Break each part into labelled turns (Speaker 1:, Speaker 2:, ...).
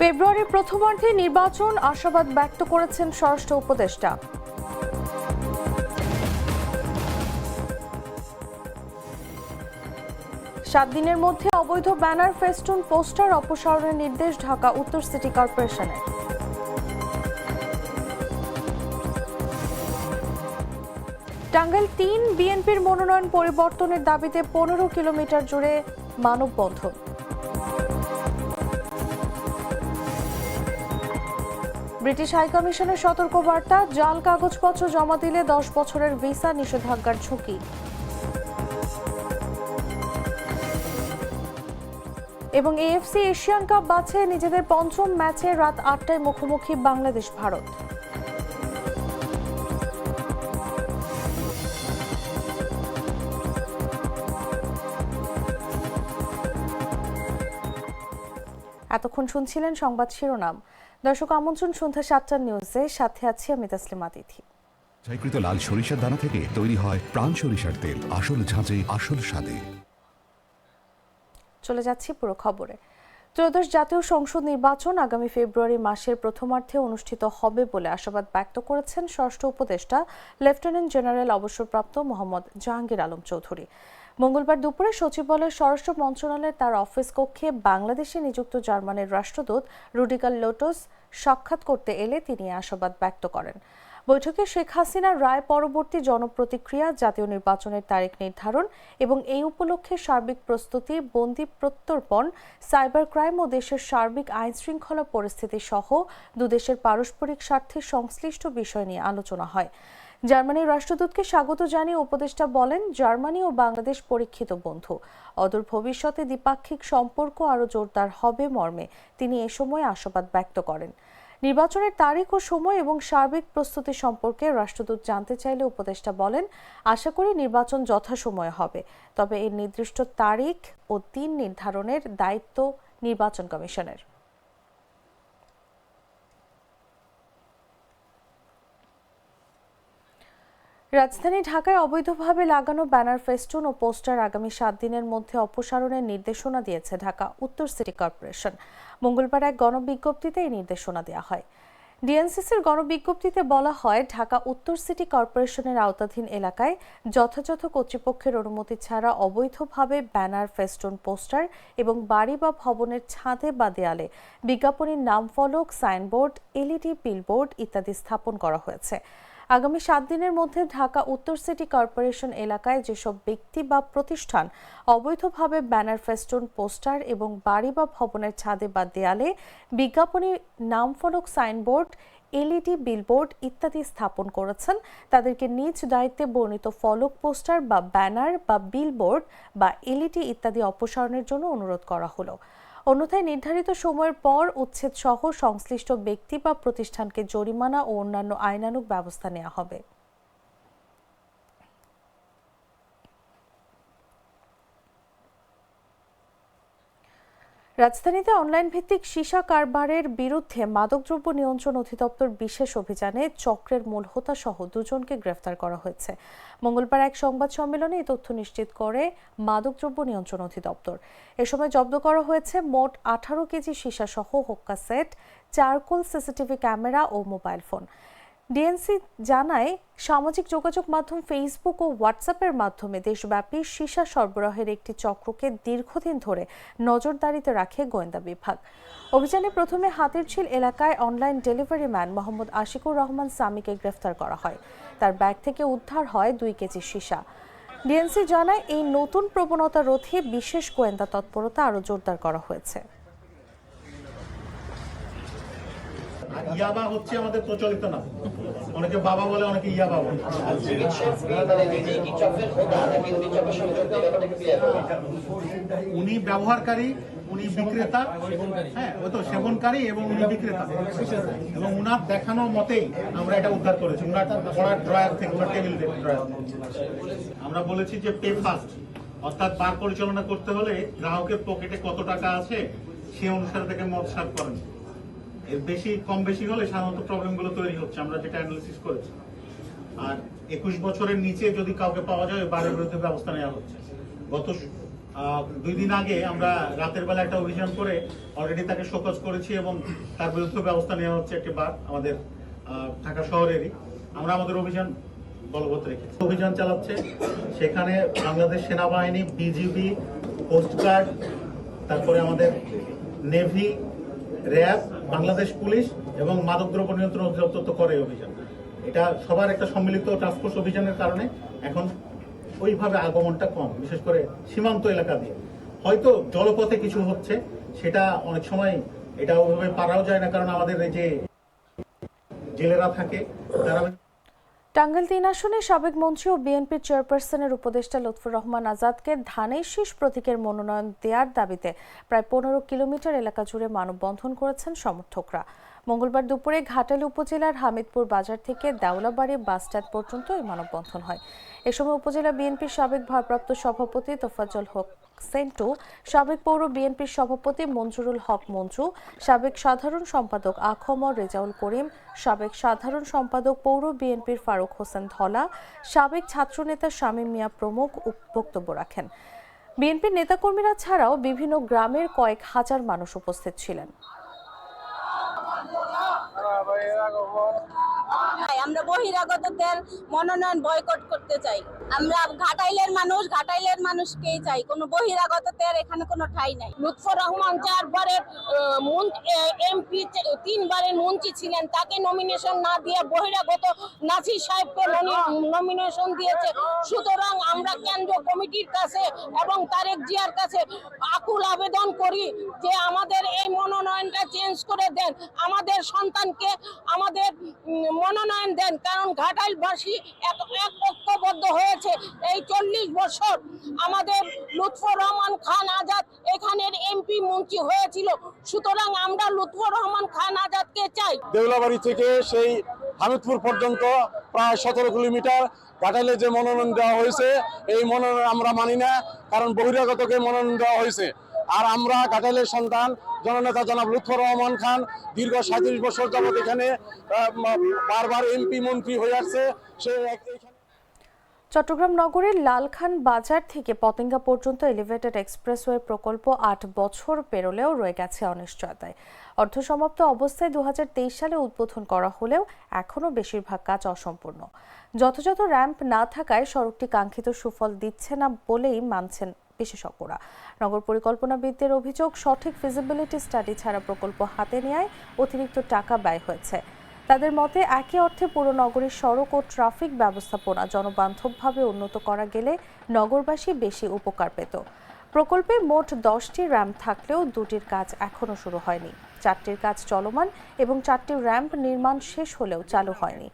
Speaker 1: ফেব্রুয়ারির প্রথমার্ধে নির্বাচন আশাবাদ ব্যক্ত করেছেন স্বরাষ্ট্র উপদেষ্টা। সাত দিনের মধ্যে অবৈধ ব্যানার, ফেস্টুন, পোস্টার অপসারণের নির্দেশ ঢাকা, উত্তর সিটি কর্পোরেশনের। টাঙ্গাইল তিন বিএনপির মনোনয়ন পরিবর্তনের দাবিতে পনেরো কিলোমিটার জুড়ে মানববন্ধন। ব্রিটিশ হাইকমিশনের সতর্কবার্তা, জাল কাগজপত্র জমা দিলে দশ বছরের ভিসা নিষেধাজ্ঞার ঝুঁকি। এবং এএফসি এশিয়ান কাপ বাছে নিজেদের পঞ্চম ম্যাচে রাত আটটায় মুখোমুখি বাংলাদেশ, ভারত। এতক্ষণ শুনছিলেন সংবাদ শিরোনাম। দর্শক আমন্ত্রণ সন্ধ্যা সাতটার নিউজে সাথে আছি আমি তাসলিমা তিথি
Speaker 2: ছাইকৃত লাল সরিষার দানা থেকে তৈরি হয় প্রাণ সরিষার তেল। আসল ঝাঁঝে আসল স্বাদে।
Speaker 1: চলে যাচ্ছি পুরো খবরে। ত্রয়োদশ জাতীয় সংসদ নির্বাচন আগামী ফেব্রুয়ারি মাসের প্রথমার্ধে অনুষ্ঠিত হবে বলে আশাবাদ ব্যক্ত করেছেন ষষ্ঠ উপদেষ্টা লেফটেন্যান্ট জেনারেল অবসরপ্রাপ্ত মোহাম্মদ জাহাঙ্গীর আলম চৌধুরী। মঙ্গলবার দুপুরে সচিবালয় স্বরাষ্ট্র মন্ত্রণালয়ের তার অফিস কক্ষে বাংলাদেশে নিযুক্ত জার্মানের রাষ্ট্রদূত রুডিকাল লোটস সাক্ষাৎ করতে এলে তিনি আশাবাদ ব্যক্ত করেন। বৈঠকে শেখ হাসিনার রায় পরবর্তী জনপ্রতিক্রিয়া, জাতীয় নির্বাচনের তারিখ নির্ধারণ এবং এই উপলক্ষে সার্বিক প্রস্তুতি, বন্দি প্রত্যর্পণ, সাইবার ক্রাইম ও দেশের সার্বিক আইন শৃঙ্খলা পরিস্থিতি সহ দুদেশের পারস্পরিক স্বার্থে সংশ্লিষ্ট বিষয় নিয়ে আলোচনা হয়। জার্মানির রাষ্ট্রদূতকে স্বাগত জানিয়ে উপদেষ্টা বলেন, জার্মানি ও বাংলাদেশ পরীক্ষিত বন্ধু। অদূর ভবিষ্যতে দ্বিপাক্ষিক সম্পর্ক আরও জোরদার হবে মর্মে। তিনি এ সময় আশাবাদ ব্যক্ত করেন। নির্বাচনের তারিখ ও সময় এবং সার্বিক প্রস্তুতি সম্পর্কে রাষ্ট্রদূত জানতে চাইলে উপদেষ্টা বলেন, আশা করি নির্বাচন যথাসময়ে হবে। তবে এর নির্দিষ্ট তারিখ ও দিন নির্ধারণের দায়িত্ব নির্বাচন কমিশনের। রাজধানী ঢাকায় অবৈধভাবে লাগানো ব্যানার, ফেস্টুন ও পোস্টার আগামী সাত দিনের মধ্যে অপসারণের নির্দেশনা দিয়েছে ঢাকা উত্তর সিটি কর্পোরেশন। মঙ্গলবার এক গণবিজ্ঞপ্তিতে এই নির্দেশনা দেওয়া হয়। ডিএনসিসির গণবিজ্ঞপ্তিতে বলা হয়, ঢাকা উত্তর সিটি কর্পোরেশনের আওতাধীন এলাকায় যথাযথ কর্তৃপক্ষের অনুমতি ছাড়া অবৈধভাবে ব্যানার, ফেস্টুন, পোস্টার এবং বাড়ি বা ভবনের ছাদে বা দেয়ালে বিজ্ঞাপনের নাম ফলক সাইনবোর্ড, এলইডি, বিলবোর্ড ইত্যাদি স্থাপন করা হয়েছে। আগামী সাত দিনের মধ্যে ঢাকা উত্তর সিটি কর্পোরেশন এলাকায় যেসব ব্যক্তি বা প্রতিষ্ঠান অবৈধভাবে ব্যানার ফেস্টুন, পোস্টার এবং বাড়ি বা ভবনের ছাদে বা দেয়ালে বিজ্ঞাপনী নামফলক সাইনবোর্ড, এলইডি, বিলবোর্ড ইত্যাদি স্থাপন করেছেন, তাদেরকে নিজ দায়িত্বে বর্ণিত ফলক পোস্টার বা ব্যানার বা বিলবোর্ড বা এলইডি ইত্যাদি অপসারণের জন্য অনুরোধ করা হলো। অন্যথায় নির্ধারিত সময়ের পর উচ্ছেদ সহ সংশ্লিষ্ট ব্যক্তি বা প্রতিষ্ঠানকে জরিমানা ও অন্যান্য আইনানুগ ব্যবস্থা নেওয়া হবে। রাজধানীতে অনলাইন ভিত্তিক সীসা কারবারের বিরুদ্ধে মাদকদ্রব্য নিয়ন্ত্রণ অধিদপ্তর বিশেষ অভিযানে চক্রের মূল হোতা সহ দুজনকে গ্রেফতার করা হয়েছে। মঙ্গলবার এক সংবাদ সম্মেলনে এই তথ্য নিশ্চিত করে মাদকদ্রব্য নিয়ন্ত্রণ অধিদপ্তর। এ সময় জব্দ করা হয়েছে মোট আঠারো কেজি সীসা সহ হোক্কা সেট, চারকোল সিসিটিভি ক্যামেরা ও মোবাইল ফোন। ডিএনসি জানায়, সামাজিক যোগাযোগ মাধ্যম ফেসবুক ও হোয়াটসঅ্যাপের মাধ্যমে দেশব্যাপী সীসা সরবরাহের একটি চক্রকে দীর্ঘদিন ধরে নজরদারিতে রাখে গোয়েন্দা বিভাগ। অভিযানে প্রথমে হাতিরঝিল এলাকায় online delivery man Mohammad Ashikur Rahman সামিকে গ্রেফতার করা হয়। তার ব্যাগ থেকে উদ্ধার হয় দুই কেজি সীসা। ডিএনসি জানায়, এই নতুন প্রবণতা রোধে বিশেষ গোয়েন্দা তৎপরতা আরও জোরদার করা হয়েছে।
Speaker 3: ইয়াবা হচ্ছে আমাদের প্রচলিত না অনেকে বাবা বলে, অনেকে ইয়াবা উনি ব্যবহারকারী, উনি বিক্রেতা। হ্যাঁ ওই তো সেবনকারী এবং উনি বিক্রেতা। এবং উনার দেখানো মতেই আমরা এটা উদ্ধার করেছি। উনার পড়ার ড্রয়ার থেকে ওনার টেবিল আমরা বলেছি যে পে ফাস্ট, অর্থাৎ বার পরিচালনা করতে হলে গ্রাহকের পকেটে কত টাকা আছে, সে অনুসারে থেকে মত সার্ভ করেন। এর বেশি, কম বেশি হলে সাধারণত প্রবলেমগুলো তৈরি হচ্ছে, আমরা যেটা অ্যানালিসিস করেছি। আর একুশ বছরের নিচে যদি কাউকে পাওয়া যায় বারের বিরুদ্ধে ব্যবস্থা নেওয়া হচ্ছে। গত দুই দিন আগে আমরা রাতের বেলা একটা অভিযান করে অলরেডি তাকে শোকজ করেছি এবং তার বিরুদ্ধে ব্যবস্থা নেওয়া হচ্ছে একটি বার আমাদের ঢাকা শহরেরই। আমরা আমাদের অভিযান বলবৎ রেখেছি। অভিযান চালাচ্ছে। সেখানে বাংলাদেশ সেনাবাহিনী বিজিবি কোস্টগার্ড তারপরে আমাদের নেভি র্যাব বাংলাদেশ পুলিশ এবং মাদকদ্রব্য নিয়ন্ত্রণ অধিদপ্তর করে অভিযান। এটা সবার একটা সম্মিলিত টাস্কফোর্স অভিযানের কারণে এখন ওইভাবে আগমনটা কম, বিশেষ করে সীমান্ত এলাকা দিয়ে। হয়তো জলপথে কিছু হচ্ছে, সেটা অনেক সময় এটা ওইভাবে পারাও যায় না, কারণ আমাদের এই যে জেলেরা থাকে, তারা
Speaker 1: টাঙ্গাইল তিন আসনে সাবেক মন্ত্রী ও বিএনপির চেয়ারপারসনের উপদেষ্টা লুৎফুর রহমান আজাদকে ধানের শীষ প্রতীকের মনোনয়ন দেওয়ার দাবিতে প্রায় পনেরো কিলোমিটার এলাকা জুড়ে মানববন্ধন করেছেন সমর্থকরা। মঙ্গলবার দুপুরে ঘাটাল উপজেলার হামিদপুর বাজার থেকে দেওলাবাড়ি বাসস্ট্যান্ড পর্যন্ত এই মানববন্ধন হয়। এ সময় উপজেলা বিএনপির সাবেক ভারপ্রাপ্ত সভাপতি তোফাজ্জল হক সেন্টু, সাবেক পৌর বিএনপির সভাপতি মঞ্জুরুল হক মঞ্জু, সাবেক সাধারণ সম্পাদক আখমর রেজাউল করিম, সাবেক সাধারণ সম্পাদক পৌর বিএনপির ফারুক হোসেন ধলা, সাবেক ছাত্রনেতা শামীম মিয়া প্রমুখ বক্তব্য রাখেন বিএনপির নেতাকর্মীরা ছাড়াও বিভিন্ন গ্রামের কয়েক হাজার মানুষ উপস্থিত ছিলেন।
Speaker 4: আমরা বহিরাগত বহিরাগতদের মনোনয়ন বয়কট করতে চাই। আমরা ঘাটাইলের মানুষ, ঘাটাইলের মানুষকেই চাই। কোনো বহিরাগত বহিরাগতদের এখানে কোনো ঠাই নাই। লুৎফর রহমান চারবারের এমপি তিনবারের মন্ত্রী ছিলেন। তাকে নমিনেশন না দিয়ে বহিরাগত নাসির সাহেবকে নমিনেশন দিয়েছে। সুতরাং আমরা কেন্দ্র কমিটির কাছে এবং তারেক জিয়ার কাছে আকুল আবেদন করি যে আমাদের এই মনোনয়নটা চেঞ্জ করে দেন। আমাদের সন্তানকে আমাদের মনোনয়ন দেন, কারণ ঘাটাইলবাসী এক এক ঐক্যবদ্ধ হয়েছে। এই চল্লিশ বছর আমাদের লুৎফর রহমান খান আজাদ এখানের এমপি মন্ত্রী হয়েছিল। সুতরাং আমরা লুৎফর রহমান খান আজাদকে চাই।
Speaker 5: দেউলাবাড়ি থেকে সেই হামিদপুর পর্যন্ত প্রায় সতেরো কিলোমিটার ঘাটাইলে যে মনোনয়ন দেওয়া হয়েছে, এই মনোনয়ন আমরা মানি না, কারণ বহিরাগতকে মনোনয়ন দেওয়া হয়েছে। আর আমরা ঘাটাইলের সন্তান, জননেতা জনাব লুৎফর রহমান খান, দীর্ঘ সাঁত্রিশ বছর যাবত এখানে বারবার এমপি মন্ত্রী হয়ে আসছে। সে
Speaker 1: চট্টগ্রাম নগরের লালখান বাজার থেকে পতেঙ্গা পর্যন্ত এলিভেটেড এক্সপ্রেসওয়ে প্রকল্প আট বছর পেরোলেও রয়ে গেছে অনিশ্চয়তায়। অর্ধসমাপ্ত অবস্থায় দু হাজার তেইশ সালে উদ্বোধন করা হলেও এখনও বেশিরভাগ কাজ অসম্পূর্ণ। যথাযথ র্যাম্প না থাকায় সড়কটি কাঙ্ক্ষিত সুফল দিচ্ছে না বলেই মানছেন বিশেষজ্ঞরা। নগর পরিকল্পনাবিদদের অভিযোগ, সঠিক ফিজিবিলিটি স্টাডি ছাড়া প্রকল্প হাতে নেয় অতিরিক্ত টাকা ব্যয় হয়েছে। তাদের মতে, একই অর্থে পুরো নগরীর সড়ক ও ট্রাফিক ব্যবস্থাপনা জনবান্ধবভাবে উন্নত করা গেলে নগরবাসী বেশি উপকার পেত। প্রকল্পে মোট দশটি র্যাম্প থাকলেও দুটির কাজ এখনও শুরু হয়নি। চারটির কাজ চলমান এবং চারটি র্যাম্প নির্মাণ শেষ হলেও চালু হয়নি।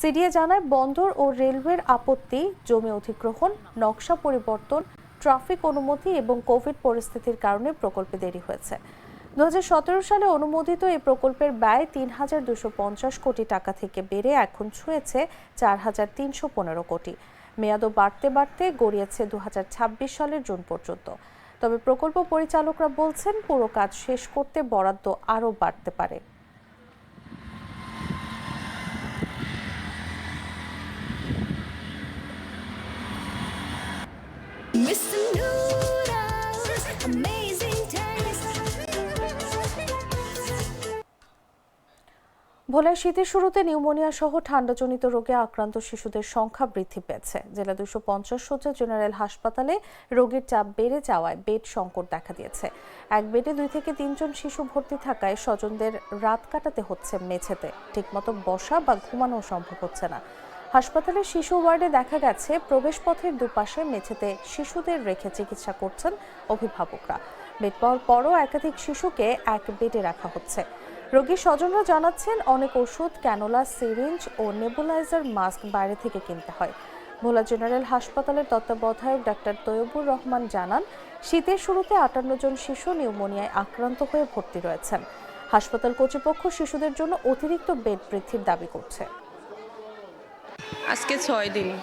Speaker 1: সিডিএ জানায়, বন্দর ও রেলওয়ের আপত্তি, জমি অধিগ্রহণ, নকশা পরিবর্তন ট্রাফিক অনুমতি এবং কোভিড পরিস্থিতির কারণে প্রকল্পে দেরি হয়েছে। দু হাজার সতেরো সালে অনুমোদিত এই প্রকল্পের ব্যয় তিন হাজার দুশো পঞ্চাশ কোটি টাকা থেকে বেড়ে এখন ছুঁয়েছে চার হাজার তিনশো পনেরো কোটি। মেয়াদও বাড়তে বাড়তে গড়িয়েছে দু হাজার ছাব্বিশ সালের জুন পর্যন্ত। তবে প্রকল্প পরিচালকরা বলছেন, পুরো কাজ শেষ করতে বরাদ্দ আরও বাড়তে পারে। ভোলায় শীতের শুরুতে নিউমোনিয়া সহ ঠান্ডাজনিত রোগে আক্রান্ত শিশুদের সংখ্যা বৃদ্ধি পেয়েছে। জেলা দুশো পঞ্চাশ শয্যা জেনারেল হাসপাতালে রোগীর চাপ বেড়ে যাওয়ায় বেড সংকট দেখা দিয়েছে। এক বেডে দুই থেকে তিনজন শিশু ভর্তি থাকায় স্বজনদের রাত কাটাতে হচ্ছে মেঝেতে। ঠিকমতো বসা বা ঘুমানো সম্ভব হচ্ছে না। হাসপাতালের শিশু ওয়ার্ডে দেখা গেছে, প্রবেশপথের দুপাশে মেঝেতে শিশুদের রেখে চিকিৎসা করছেন অভিভাবকরা। বেড পাওয়ার পরও একাধিক শিশুকে এক বেডে রাখা হচ্ছে। রোগীর স্বজনরা জানাচ্ছেন, অনেক ওষুধ, ক্যানোলা, সিরিঞ্জ ও নেবুলাইজার মাস্ক বাইরে থেকে কিনতে হয়। ভোলা জেনারেল হাসপাতালের তত্ত্বাবধায়ক ডাক্তার তৈয়বুর রহমান জানান, শীতের শুরুতে আটান্ন জন শিশু নিউমোনিয়ায় আক্রান্ত হয়ে ভর্তি রয়েছেন। হাসপাতাল কর্তৃপক্ষ শিশুদের জন্য অতিরিক্ত বেড বৃদ্ধির দাবি করছে।
Speaker 6: আজকে ছয় দিন।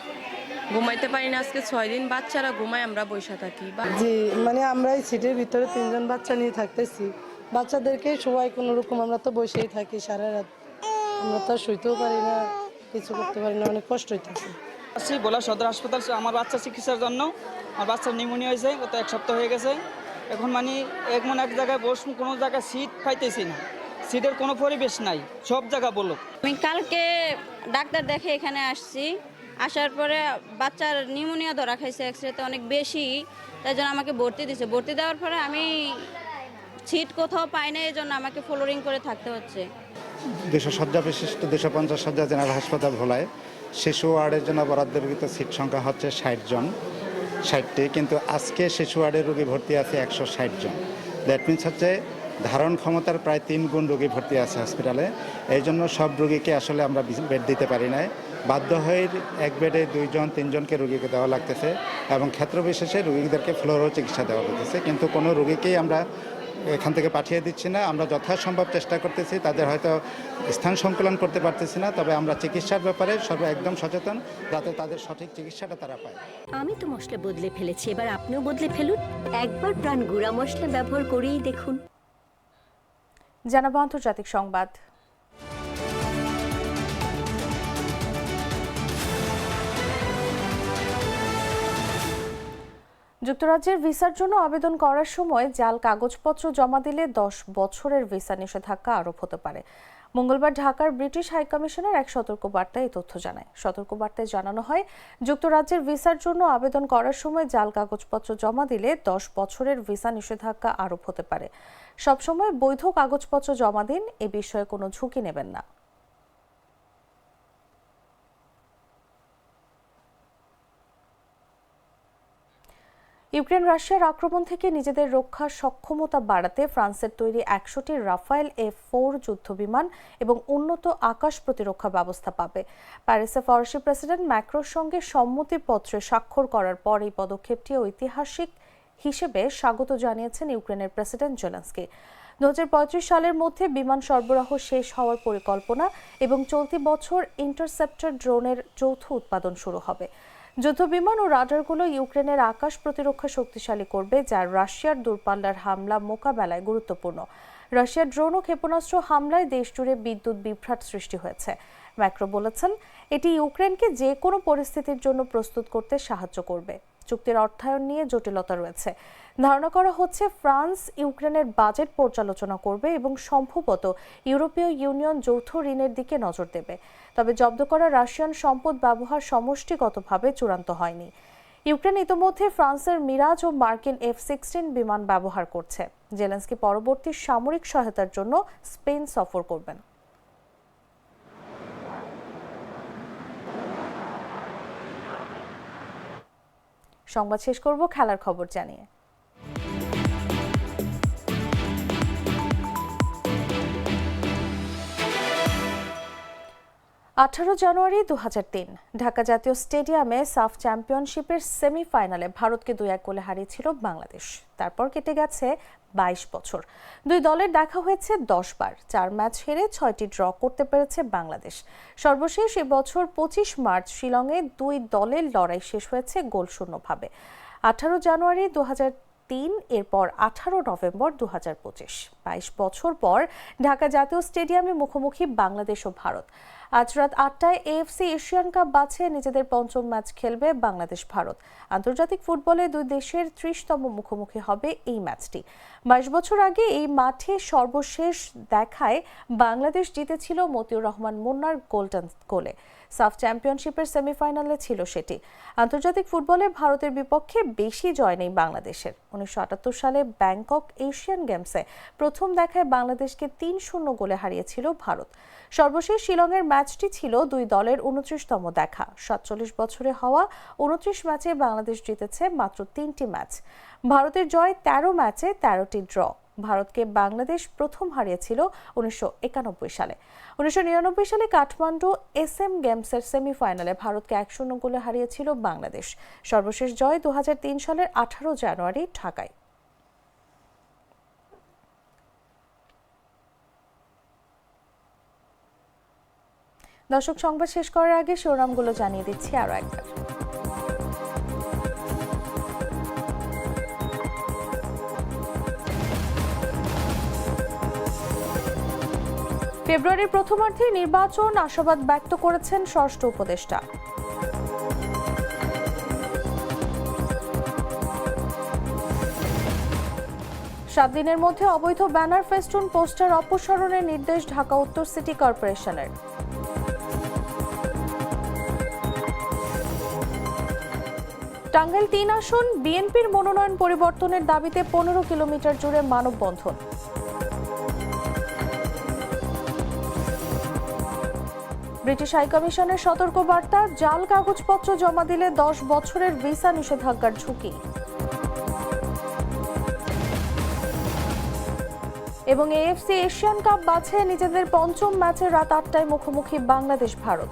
Speaker 6: ঘুমাইতে পারি না আজকে ছয় দিন। বাচ্চারা ঘুমায় আমরা বসে থাকি। বা-
Speaker 7: জি মানে আমরা এই সিটের ভিতরে তিনজন বাচ্চা নিয়ে থাকতেছি। বাচ্চাদেরকে সবাই কোনো রকম আমরা তো বসেই থাকি সারা রাত। আমরা তো আর শুইতেও পারি না কিছু করতে পারি না অনেক কষ্ট হইতেছে
Speaker 8: আসছি বলা সদর হাসপাতাল আমার বাচ্চা চিকিৎসার জন্য। আমার বাচ্চার নিউমোনিয়া হয়েছে গত এক সপ্তাহ হয়ে গেছে। এখন মানে এমন এক জায়গায় বসুন কোনো জায়গায় সিট পাইতেছি না। সিটের কোনো পরিবেশ নাই সব জায়গা বলো
Speaker 4: আমি কালকে ডাক্তার দেখে এখানে আসছি আসার পরে বাচ্চার নিউমোনিয়া ধরা খাইছে এক্সরেতে অনেক বেশি তাই জন্য আমাকে ভর্তি দিছে। ভর্তি দেওয়ার পরে আমি সিট কোথাও পাই না এই জন্য আমাকে ফ্লোরিং করে থাকতে হচ্ছে।
Speaker 9: দুশো শয্যা বিশিষ্ট দুশো পঞ্চাশ শয্যা জেনারেল হাসপাতাল ভোলায় শিশু ওয়ার্ডের জন্য বরাদ্দকৃত সিট সংখ্যা হচ্ছে ষাট জন ষাটটি কিন্তু আজকে শিশু ওয়ার্ডের রোগী ভর্তি আছে একশো ষাট জন। দ্যাট মিনস হচ্ছে ধারণ ক্ষমতার প্রায় তিন গুণ রোগী ভর্তি আছে হসপিটালে এই জন্য সব রোগীকে আসলে আমরা বেড দিতে পারি নাই। বাধ্য হয়ে এক বেডে দুইজন, তিনজনকে রোগীকে দেওয়া লাগতেছে এবং ক্ষেত্র বিশেষে রোগীদেরকে ফ্লোরো চিকিৎসা দেওয়া লাগতেছে কিন্তু কোনো রোগীকেই আমরা এখান থেকে পাঠিয়ে দিচ্ছি না। আমরা যথাসম্ভব চেষ্টা করতেছি, তাদের হয়তো স্থান সংকলন করতে পারতেছি না। তবে আমরা চিকিৎসার ব্যাপারে সর্ব একদম সচেতন, যাতে তাদের সঠিক চিকিৎসাটা তারা পায়।
Speaker 10: আমি তো মশলা বদলে ফেলেছি, এবার আপনিও বদলে ফেলুন। একবার প্রাণ গুঁড়া মশলা ব্যবহার করেই দেখুন।
Speaker 1: জানাব আন্তর্জাতিক সংবাদ। যুক্তরাজ্যের ভিসার জন্য আবেদন করার সময় জাল কাগজপত্র জমা দিলে দশ বছরের ভিসা নিষেধাজ্ঞা আরোপ হতে পারে। মঙ্গলবার ঢাকার ব্রিটিশ হাইকমিশনের এক সতর্কবার্তায় এই তথ্য জানায়। সতর্কবার্তায় জানানো হয়, যুক্তরাজ্যের ভিসার জন্য আবেদন করার সময় জাল কাগজপত্র জমা দিলে দশ বছরের ভিসা নিষেধাজ্ঞা আরোপ হতে পারে। সবসময় বৈধ কাগজপত্র জমা দিন, এ বিষয়ে কোনো ঝুঁকি নেবেন না। ইউক্রেন রাশিয়ার আক্রমণ থেকে নিজেদের রক্ষার সক্ষমতা বাড়াতে ফ্রান্সের তৈরি একশোটি রাফায়েল এফ ফোর যুদ্ধবিমান এবং উন্নত আকাশ প্রতিরক্ষা ব্যবস্থা পাবে। প্যারিসে ফরাসি প্রেসিডেন্ট ম্যাক্রোর সঙ্গে সম্মতিপত্রে স্বাক্ষর করার পর এই পদক্ষেপটি ঐতিহাসিক হিসেবে স্বাগত জানিয়েছেন ইউক্রেনের প্রেসিডেন্ট জেলেন্সকি। দু সালের মধ্যে বিমান সরবরাহ শেষ হওয়ার পরিকল্পনা এবং চলতি বছর ইন্টারসেপ্টর ড্রোনের যৌথ উৎপাদন শুরু হবে। যুদ্ধবিমান ও রাডারগুলো ইউক্রেনের আকাশ প্রতিরক্ষা শক্তিশালী করবে যা রাশিয়ার দূরপাল্লার হামলা মোকাবেলায় গুরুত্বপূর্ণ। রাশিয়ার ড্রোন ও ক্ষেপণাস্ত্র হামলায় দেশজুড়ে বিদ্যুৎ বিভ্রাট সৃষ্টি হয়েছে। ম্যাক্রো বলেছেন, এটি ইউক্রেনকে যে কোনো পরিস্থিতির জন্য প্রস্তুত করতে সাহায্য করবে। চুক্তির অর্থায়ন নিয়ে জটিলতা রয়েছে। ধারণা করা হচ্ছে ফ্রান্স ইউক্রেনের বাজেট পর্যালোচনা করবে এবং সম্ভবত ইউরোপীয় ইউনিয়ন যৌথ ঋণের দিকে নজর দেবে। তবে জব্দ করা রাশিয়ান সম্পদ ব্যবহার সমষ্টিগতভাবে চূড়ান্ত হয়নি। ইউক্রেন ইতোমধ্যে ফ্রান্সের মিরাজ ও মার্কিন এফ সিক্সটিন বিমান ব্যবহার করছে। জেলেন্সকি পরবর্তী সামরিক সহায়তার জন্য স্পেন সফর করবেন। সংবাদ শেষ করব, খেলার খবর জানিয়ে। আঠারো জানুয়ারি দু হাজার তিন, ঢাকা জাতীয় স্টেডিয়ামে সাফ চ্যাম্পিয়নশিপের সেমিফাইনালে ভারতকে দুই এক গোলে হারিয়েছিল বাংলাদেশ। তারপর কেটে গেছে বাইশ বছর। দুই দলের দেখা হয়েছে দশ বার। চার ম্যাচ হেরে ছয়টি ড্র করতে পেরেছে বাংলাদেশ। সর্বশেষ এবছর পঁচিশ মার্চ শিলংয়ে দুই দলের লড়াই শেষ হয়েছে গোলশূন্যভাবে। আঠারো জানুয়ারি দু হাজার তিন, এরপর আঠারো নভেম্বর দু হাজার পঁচিশ। বাইশ বছর পর ঢাকা জাতীয় স্টেডিয়ামে মুখোমুখি বাংলাদেশ ও ভারত। আজ রাত আটটায় এএফসি এশিয়ান কাপ বাছে নিজেদের পঞ্চম ম্যাচ খেলবে বাংলাদেশ ভারত। আন্তর্জাতিক ফুটবলে দুই দেশের ত্রিশতম মুখোমুখি হবে এই ম্যাচটি। বাইশ বছর আগে এই মাঠে সর্বশেষ দেখায় বাংলাদেশ জিতেছিল মতিউর রহমান মুন্নার গোল্ডেন গোলে। সাফ চ্যাম্পিয়নশিপের সেমিফাইনালে ছিল সেটি। আন্তর্জাতিক ফুটবলে ভারতের বিপক্ষে বেশি জয় নেই বাংলাদেশের। উনিশশো আটাত্তর সালে ব্যাংকক এশিয়ান গেমসে প্রথম দেখায় বাংলাদেশকে তিন শূন্য গোলে হারিয়েছিল ভারত। সর্বশেষ শিলংয়ের ম্যাচটি ছিল দুই দলের উনত্রিশতম দেখা। সাতচল্লিশ বছরে হওয়া উনত্রিশ ম্যাচে বাংলাদেশ জিতেছে মাত্র তিনটি ম্যাচ। ভারতের জয় তেরো ম্যাচে তেরোটি ড্র। ভারতকে বাংলাদেশ প্রথম হারিয়েছিল উনিশশো একানব্বই সালে। উনিশশো নিরানব্বই সালে কাঠমান্ডু এস এম গেমসের সেমিফাইনালে ভারতকে এক শূন্য গোলে হারিয়েছিল বাংলাদেশ। সর্বশেষ জয় দুহাজার তিন সালের আঠারো জানুয়ারি ঢাকায়। দর্শক সংবাদ শেষ করার আগে শিরোনামগুলো জানিয়ে দিচ্ছি আরও একবার। ফেব্রুয়ারির প্রথমার্ধে নির্বাচন আশাবাদ ব্যক্ত করেছেন ষষ্ঠ উপদেষ্টা। সাত দিনের মধ্যে অবৈধ ব্যানার ফেস্টুন, পোস্টার অপসারণের নির্দেশ ঢাকা উত্তর সিটি কর্পোরেশনের। টাঙ্গাইল তিন আসন, বিএনপির মনোনয়ন পরিবর্তনের দাবিতে পনেরো কিলোমিটার জুড়ে মানববন্ধন। ব্রিটিশ হাইকমিশনের সতর্ক বার্তা জাল কাগজপত্র জমা দিলে দশ বছরের ভিসা নিষেধাজ্ঞার ঝুঁকি। এবং এএফসি এশিয়ান কাপ বাছে নিজেদের পঞ্চম ম্যাচে রাত আটটায় মুখোমুখি বাংলাদেশ ভারত